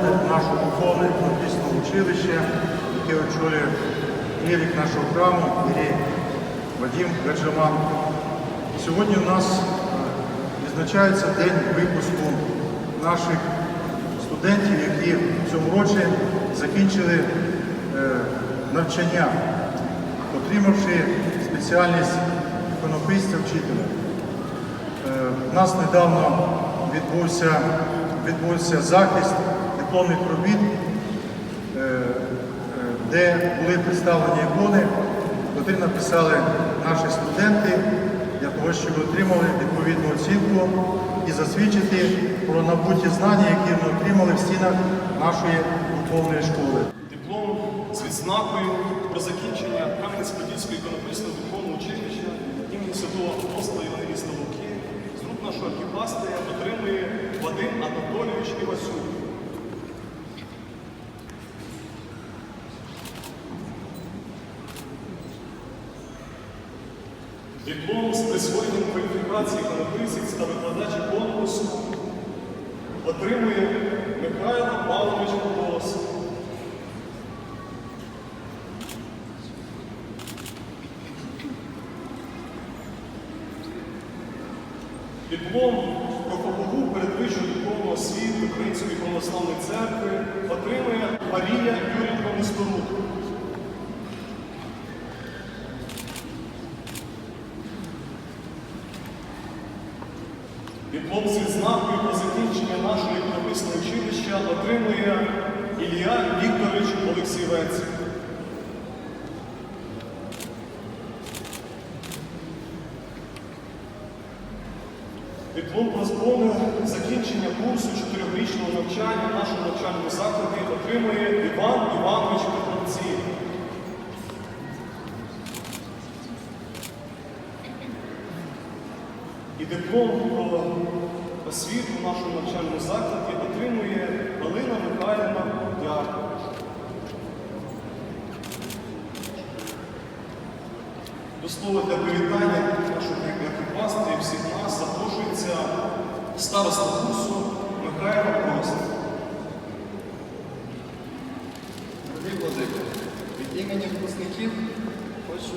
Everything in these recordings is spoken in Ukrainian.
наше духовне іконописне училище, яке очолює клірик нашого храму, Ірій Вадим Гаджаман. Сьогодні у нас е, відзначається день випуску наших студентів, які в цьому році закінчили е, навчання, отримавши спеціальність іконописця вчителя. Е, У нас недавно відбувся, відбувся захист дипломних робіт, е, е, де були представлені ікони, котрі написали наші студенти для того, щоб отримали відповідну оцінку і засвідчити про набуті знання, які ми отримали в стінах нашої духовної школи. диплом з відзнакою про закінчення Кам'янець-Подільського іконописного духовного училища імені Святого Апостола Євангеліста Луки з рук нашого архіпастиря отримує Вадим Анатолійович Івасюк. Диплом з присвоєнням кваліфікації іконописець та викладач конкурсу отримує Михайло Павлович Колос. Диплом про фахову передвищу духовну освіту Української православної церкви отримує Марія Юрівна Несторук. Диплом з відзнакою про закінчення нашого іконописного училища отримує Ілля Вікторович Олексівець. Диплом про повне закінчення курсу чотирьохрічного навчання в нашому навчальному закладі отримує Іван Іванович Петровці. І диплом про освіту в нашому навчальному закладі отримує Галина Михайлівна Дякова. До слова для привітання нашого архіпастиря і всіх нас запрошується староста курсу Михайло Прост. Дорогі владико, від імені випускників хочу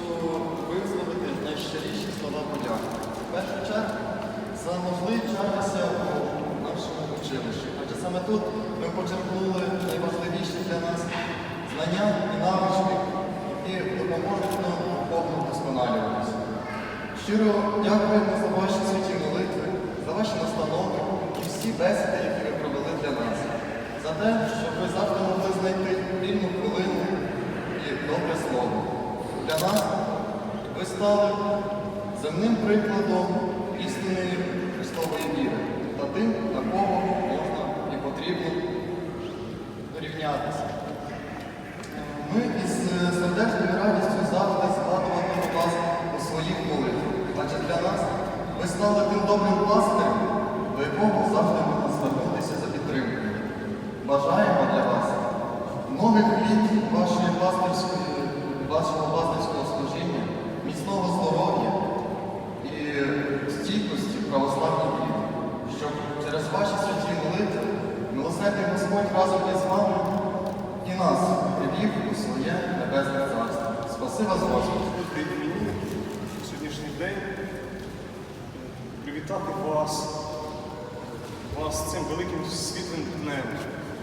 висловити найщиріші слова подяки. В першу чергу за можливість вчатися у нашому училищі. Адже саме тут ми почерпнули найважливіші для нас знання і навички, які допоможуть нам духовно вдосконалюватися. Щиро дякуємо за ваші святі молитви, за ваші настанови і всі бесіди, які ви провели для нас, за те, щоб ви завжди могли знайти вільну хвилину і добре слово. Для нас ви стали земним прикладом істинної Христової віри та тим, на кого можна і потрібно рівнятися. Ми із е, сердечною радістю завжди згадували вас у своїх молитвах. Адже для нас ви стали тим добрим пастирем, до якого завжди можна звернутися за підтримкою. Бажаємо для вас нових літ вашої пастирської, вашого пастирського служіння, міцного здоров'я і стійкості в православній вірі, щоб через ваші святі молитви милосердний Господь разом із вами і нас привів у своє небесне царство. Спасибо за Господь. Дозвольте і мені в сьогоднішній день привітати вас, вас цим великим світлим днем.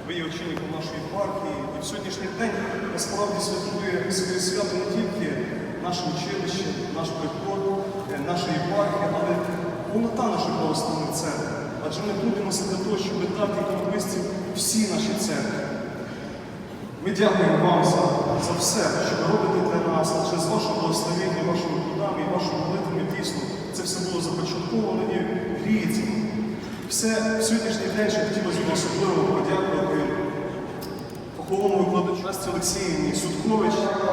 Ви є очільником нашої партії. І в сьогоднішній день насправді святкує своє свято не тільки наше училище, наш приход, е, наша єпархія, але повнота нашої православної церкви. Адже ми трудимося для того, щоб дати іконописців всі наші церкви. Ми дякуємо вам за, за все, що ви робите для нас, адже з вашого благословення, вашими трудами і вашими молитвами дійсно це все було започатковано і гріється. Все сьогоднішній день ще хотілося б особливо подякувати фаховому викладачу Насті Олексіївні Судкович, яка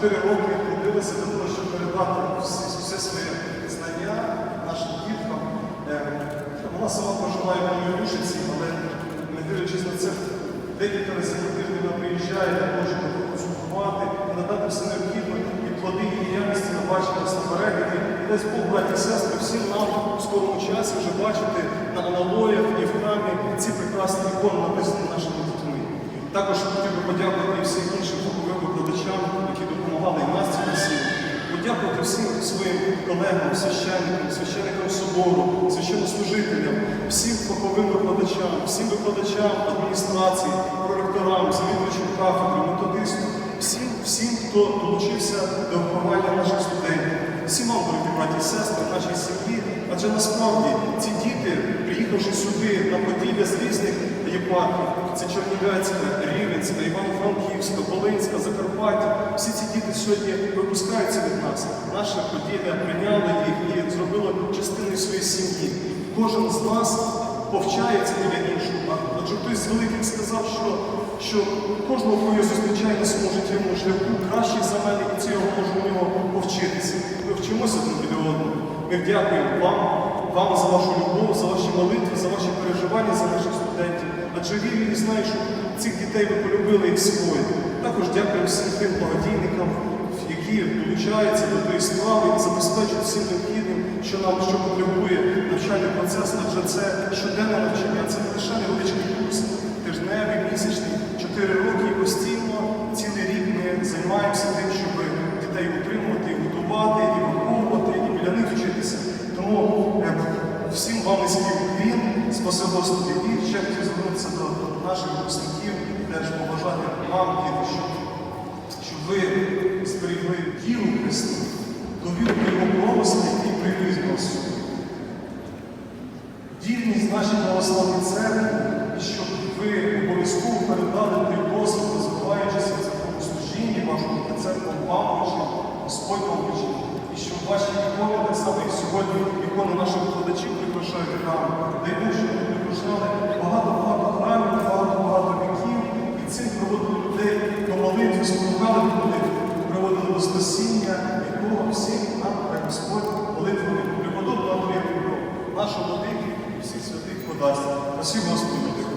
4 роки трудилася для того, щоб передати все своє знання нашим діткам. Е, Вона сама проживає в Новій але не дивлячись на це, декілька разів на тиждень вона приїжджає того, щоб консультувати надати все необхідне і плоди її бачимо на перегляді. І дасть Бог, браті і сестри, всім нам в скорому часі вже бачити на аналоях і в храмі ці прекрасні ікони, написані нашими дітьми. Також хотів би подякувати і всім іншим фаховим викладачам, які допомагали і нас цій Подякувати всім своїм колегам, священникам, священникам собору, священнослужителям, всім фаховим викладачам, всім викладачам адміністрації, проректорам, завідувачам кафедри, методистам, всім, всім, хто долучився до виховання наших студентів, всім вам, дорогі браті і сестри, нашій сім'ї. Адже насправді ці діти, приїхавши сюди на поділля з різних єпархій, це Чернівецька, Рівенська, Івано-Франківська, Волинська, Закарпаття, всі ці діти сьогодні випускаються від нас. Наше поділля прийняло їх і зробило частиною своєї сім'ї. Кожен з нас повчається іншого. Адже хтось з великих сказав, що, що кожного, кого я зустрічаю на своєму життєвому шляху, кращий за мене і цього можу у нього повчитися. Ми вчимося один біля одного. Ми дякуємо вам, вам за вашу любов, за ваші молитви, за ваші переживання за наших студентів. Адже вірю і знаю, що цих дітей ви полюбили як своїх. Також дякую всім тим благодійникам, які долучаються до тої справи і забезпечують всім необхідним, що нам що потребує навчальний процес, адже це щоденне навчання, це не лише невеличкий курс, тижневий, місячний, чотири роки і постійно, цілий рік ми займаємося тим, щоб дітей утримувати, і готувати, і виховувати, і біля них вчитися. Тому е, всім вам уклін, спаси Господи, і ще хотів звернутися до наших випускників, теж побажати вам, діти, щоб ви зберігли віру в Христа, довіру до Його промислу, вас сюди. Вірність нашій православній церкві, і щоб ви обов'язково передали той досвід, розвиваючися в служінні, вашому церкву вам Господь вам. І щоб ваші ікони, так само як сьогодні ікони наших викладачів прикрашають храм, дай Бог, щоб ви прикрашали багато-багато храмів, багато-багато віків, і цим приводили людей до молитви, спонукали до молитви, приводили до спасіння, якого всім нам, як Господь, преподобного Андрія Петро, нашого владики